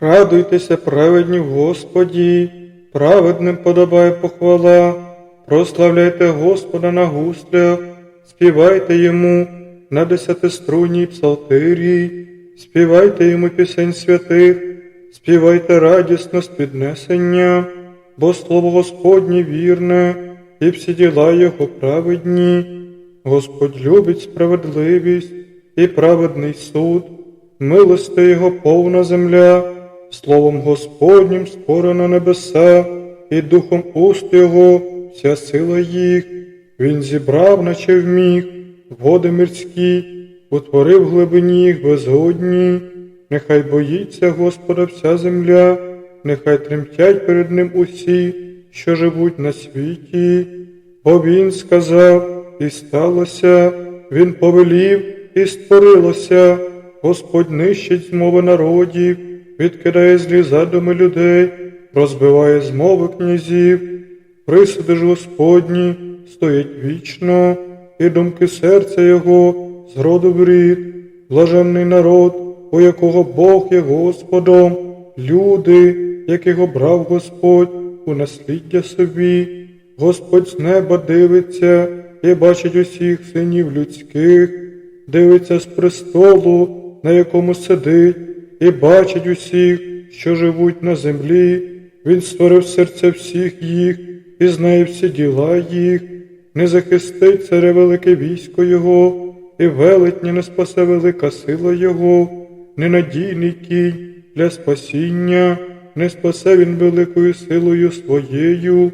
Радуйтеся, праведні Господі, праведним подобає похвала, прославляйте Господа на гуслях, співайте йому на десятиструнній псалтирі, співайте йому пісень святих, співайте радісно з піднесення, бо слово Господнє вірне, і всі діла його праведні. Господь любить справедливість і праведний суд, милости його повна земля, словом Господнім створено небеса, і духом уст його вся сила їх. Він зібрав, наче вміг, води мирські, утворив глибині їх безодні. Нехай боїться Господа вся земля, нехай тремтять перед ним усі, що живуть на світі. Бо він сказав, і сталося, він повелів, і створилося. Господь нищить змови народів, відкидає злі задуми людей, розбиває змови князів. Присуди ж Господні стоять вічно, і думки серця Його з роду в рід, блаженний народ, у якого Бог є Господом, люди, яких обрав Господь у насліддя собі. Господь з неба дивиться і бачить усіх синів людських, дивиться з престолу, на якому сидить, і бачить усіх, що живуть на землі. Він створив серця всіх їх і знає всі діла їх, не захистить царе велике військо Його, і велетня не спасе велика сила Його, ненадійний кінь для спасіння, не спасе він великою силою своєю,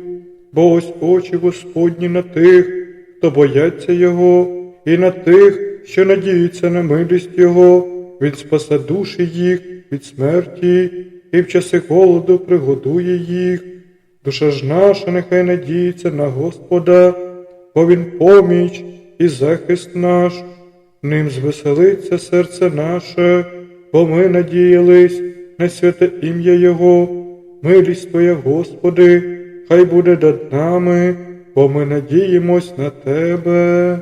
бо ось очі Господні на тих, хто бояться Його, і на тих, що надіються на милість Його, він спасе душі їх від смерті, і в часи голоду пригодує їх. Душа ж наша нехай надіється на Господа, бо Він поміч і захист наш, ним звеселиться серце наше, бо ми надіялись на святе ім'я Його, милість Твоя, Господи, хай буде над нами, бо ми надіємось на Тебе.